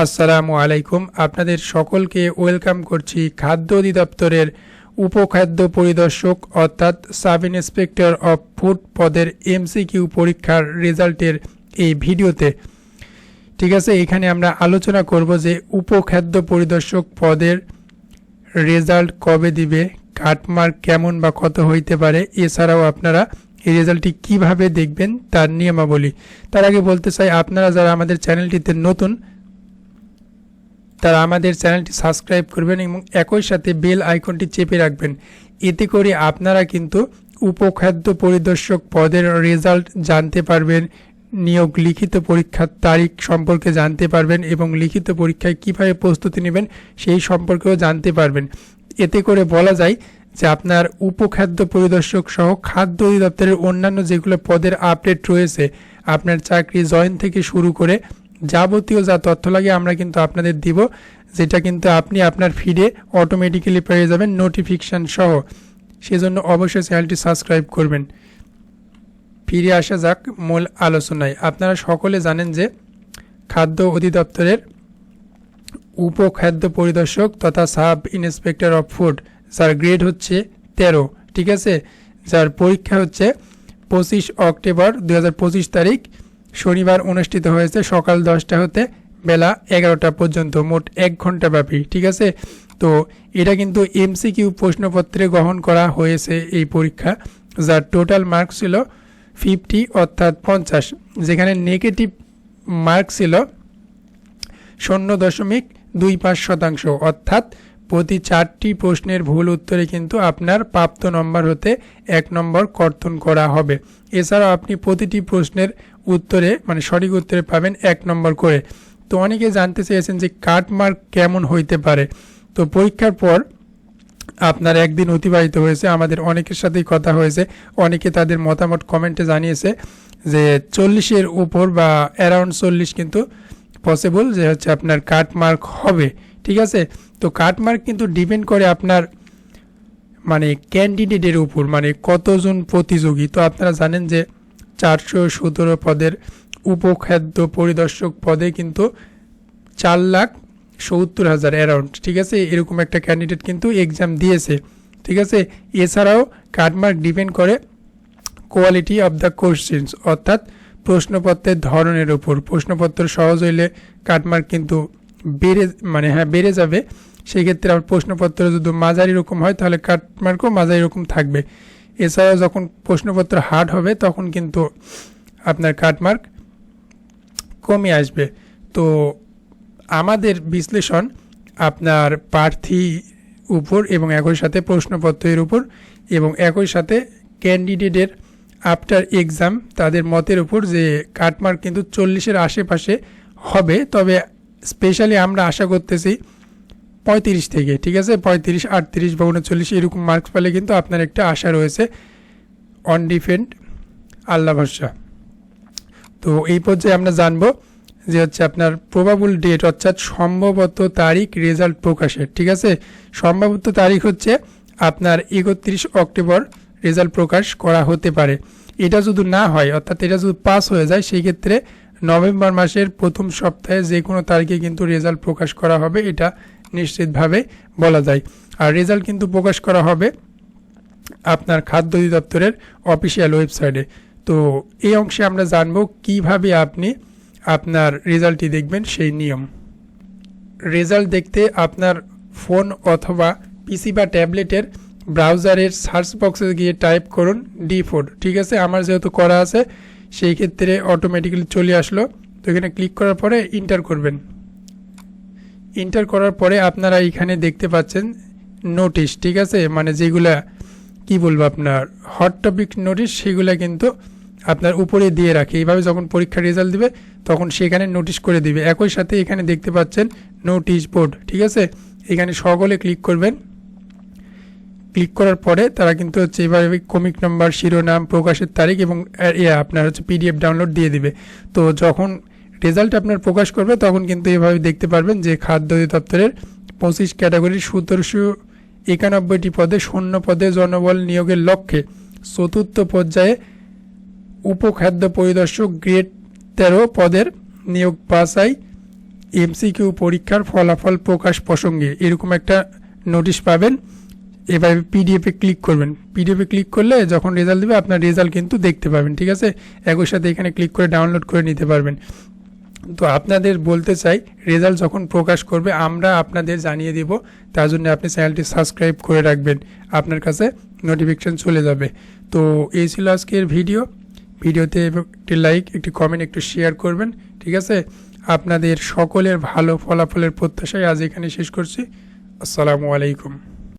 আসসালামু আলাইকুম। আপনাদের সকলকে ওয়েলকাম করছি খাদ্য অধিদপ্তরের উপখাদ্য পরিদর্শক অর্থাৎ সাব ইন্সপেক্টর অফ ফুড পদের এমসিকিউ পরীক্ষার রেজাল্টের এই ভিডিওতে। ঠিক আছে, এখানে আমরা আলোচনা করব যে উপখাদ্য পরিদর্শক পদের রেজাল্ট কবে দিবে, কাটমার্ক কেমন বা কত হইতে পারে, এছাড়াও আপনারা এই রেজাল্টটি কীভাবে দেখবেন তার নিয়মাবলী। তার আগে বলতে চাই, আপনারা যারা আমাদের চ্যানেলটিতে নতুন তারা আমাদের চ্যানেলটি সাবস্ক্রাইব করবেন এবং একই সাথে বেল আইকনটি চেপে রাখবেন। এতে করে আপনারা কিন্তু উপখাদ্য পরিদর্শক পদের রেজাল্ট জানতে পারবেন, নিয়োগ লিখিত পরীক্ষার তারিখ সম্পর্কে জানতে পারবেন এবং লিখিত পরীক্ষায় কীভাবে প্রস্তুতি নেবেন সেই সম্পর্কেও জানতে পারবেন। এতে করে বলা যায় যে আপনার উপখাদ্য পরিদর্শক সহ খাদ্য অধিদপ্তরের অন্যান্য যেগুলো পদের আপডেট রয়েছে, আপনার চাকরি জয়েন থেকে শুরু করে যাবতীয় যা তথ্য লাগে আমরা কিন্তু আপনাদের দিব, যেটা কিন্তু আপনি আপনার ফিডে অটোমেটিক্যালি পেয়ে যাবেন নোটিফিকেশান সহ। সেজন্য অবশ্যই চ্যানেলটি সাবস্ক্রাইব করবেন। ফিরে আসা যাক মূল আলোচনায়। আপনারা সকলে জানেন যে খাদ্য অধিদপ্তরের উপখাদ্য পরিদর্শক তথা সাব ইন্সপেক্টর অফ ফুড, যার গ্রেড হচ্ছে তেরো, ঠিক আছে? যার পরীক্ষা হচ্ছে পঁচিশ অক্টোবর দু হাজার পঁচিশ তারিখ। শনিবার অনুষ্ঠিত হয়েছে সকাল দশটা হতে বেলা এগারোটা পর্যন্ত, মোট এক ঘণ্টা ব্যাপী, ঠিক আছে? তো এটা কিন্তু এমসিকিউ প্রশ্নপত্রে গ্রহণ করা হয়েছে এই পরীক্ষা, যার টোটাল মার্ক ছিল ফিফটি অর্থাৎ পঞ্চাশ, যেখানে নেগেটিভ মার্ক ছিল শূন্য দশমিক দুই পাঁচ শতাংশ, অর্থাৎ প্রতি চারটি প্রশ্নের ভুল উত্তরে কিন্তু আপনার প্রাপ্ত নম্বর হতে এক নম্বর কর্তন করা হবে। এছাড়াও আপনি প্রতিটি প্রশ্নের উত্তরে মানে সঠিক উত্তরে পাবেন এক নম্বর করে। তো অনেকে জানতে চেয়েছেন যে কাট মার্ক কেমন হইতে পারে। তো পরীক্ষার পর আপনার একদিন অতিবাহিত হয়েছে, আমাদের অনেকের সাথেই কথা হয়েছে। অনেকে তাদের মতামত কমেন্টে জানিয়েছে যে চল্লিশের উপর বা অ্যারাউন্ড চল্লিশ কিন্তু পসিবল যে হচ্ছে আপনার কাট মার্ক হবে। ঠিক আছে? তো কাট মার্ক কিন্তু ডিপেন্ড করে আপনার মানে ক্যান্ডিডেটের উপর মানে কতজন প্রতিযোগী। তো আপনারা জানেন যে চারশো সতেরো পদের উপখাদ্য পরিদর্শক পদে কিন্তু চার লাখ সত্তর হাজার অ্যারাউন্ড, ঠিক আছে? এরকম একটা ক্যান্ডিডেট কিন্তু এক্সাম দিয়েছে, ঠিক আছে? এছাড়াও কাটমার্ক ডিপেন্ড করে কোয়ালিটি অফ দ্য কোশ্চেন্স অর্থাৎ প্রশ্নপত্রের ধরনের ওপর প্রশ্নপত্র সহজ হইলে কাটমার্ক কিন্তু বেড়ে মানে হ্যাঁ বেড়ে যাবে। সেক্ষেত্রে আবার প্রশ্নপত্র যদি মাঝারি রকম হয়, তাহলে কাটমার্কও মাঝারি রকম থাকবে। এছাড়াও যখন প্রশ্নপত্র হার্ড হবে, তখন কিন্তু আপনার কাটমার্ক কমে আসবে। তো আমাদের বিশ্লেষণ আপনার প্রার্থী উপর এবং একই সাথে প্রশ্নপত্রের উপর এবং একই সাথে ক্যান্ডিডেটের আফটার এক্সাম তাদের মতের উপর যে কাটমার্ক কিন্তু চল্লিশের আশেপাশে হবে। তবে স্পেশালি আমরা আশা করতেছি পঁয়ত্রিশ থেকে, ঠিক আছে? পঁয়ত্রিশ, আটত্রিশ বা উনচল্লিশ এরকম মার্কস পেলে কিন্তু আপনার একটা আশা রয়েছে। অন ডিফেন্ড আল্লাহ ভরসা। তো এই পর্যায়ে আমরা জানব যে হচ্ছে আপনার প্রবাবল ডেট অর্থাৎ সম্ভবত তারিখ রেজাল্ট প্রকাশের, ঠিক আছে? সম্ভবত তারিখ হচ্ছে আপনার একত্রিশ অক্টোবর রেজাল্ট প্রকাশ করা হতে পারে। এটা যদি না হয়, অর্থাৎ এটা যদি পাস হয়ে যায়, সেই ক্ষেত্রে নভেম্বর মাসের প্রথম সপ্তাহে যে কোনো তারিখে কিন্তু রেজাল্ট প্রকাশ করা হবে, এটা নিশ্চিতভাবে বলা যায়। আর রেজাল্ট কিন্তু প্রকাশ করা হবে আপনার খাদ্য অধিদপ্তরের অফিসিয়াল ওয়েবসাইটে। তো এই অংশে আমরা জানব কীভাবে আপনি আপনার রেজাল্টটি দেখবেন সেই নিয়ম। রেজাল্ট দেখতে আপনার ফোন অথবা পিসি বা ট্যাবলেটের ব্রাউজারের সার্চ বক্সে গিয়ে টাইপ করুন ডি ফোর ঠিক আছে, আমার যেহেতু করা আছে, সেই ক্ষেত্রে অটোমেটিক্যালি চলে আসলো। তো এখানে ক্লিক করার পরে ইন্টার করবেন। ইন্টার করার পরে আপনারা এখানে দেখতে পাচ্ছেন নোটিশ ঠিক আছে? মানে যেগুলা, কি বলব আপনার হট টপিক নোটিশ সেগুলা কিন্তু আপনার উপরে দিয়ে রাখে। এইভাবে যখন পরীক্ষার রেজাল্ট দিবে, তখন সেখানে নোটিশ করে দিবে। একই সাথে এখানে দেখতে পাচ্ছেন নোটিশ বোর্ড ঠিক আছে? এখানে সকলে ক্লিক করবেন। ক্লিক করার পরে তারা কিন্তু হচ্ছে এভাবে কমিক নাম্বার শিরোনাম, প্রকাশের তারিখ এবং আপনার হচ্ছে পিডিএফ ডাউনলোড দিয়ে দিবে। তো যখন রেজাল্ট আপনার প্রকাশ করবে, তখন কিন্তু এভাবে দেখতে পারবেন যে খাদ্য অধিদপ্তরের পঁচিশ ক্যাটাগরির সতেরোশো একানব্বইটি পদে শূন্য পদে জনবল নিয়োগের লক্ষ্যে চতুর্থ পর্যায়ে উপখাদ্য পরিদর্শক গ্রেড তেরো পদের নিয়োগ পাশাই এমসিকিউ পরীক্ষার ফলাফল প্রকাশ প্রসঙ্গে এরকম একটা নোটিশ পাবেন। এবার পিডিএফে ক্লিক করবেন। পিডিএফে ক্লিক করলে যখন রেজাল্ট দেবে, আপনার রেজাল্ট কিন্তু দেখতে পাবেন, ঠিক আছে? একই সাথে এখানে ক্লিক করে ডাউনলোড করে নিতে পারবেন। তো আপনাদের বলতে চাই রেজাল্ট যখন প্রকাশ করবে, আমরা আপনাদের জানিয়ে দিব। তার জন্য আপনি চ্যানেলটি সাবস্ক্রাইব করে রাখবেন। আপনার কাছে নোটিফিকেশান চলে যাবে। তো এই ছিল আজকের ভিডিও ভিডিওতে একটি লাইক একটি কমেন্ট একটু শেয়ার করবেন, ঠিক আছে? আপনাদের সকলের ভালো ফলাফলের প্রত্যাশায় আজ এখানে শেষ করছি। আসসালামু আলাইকুম।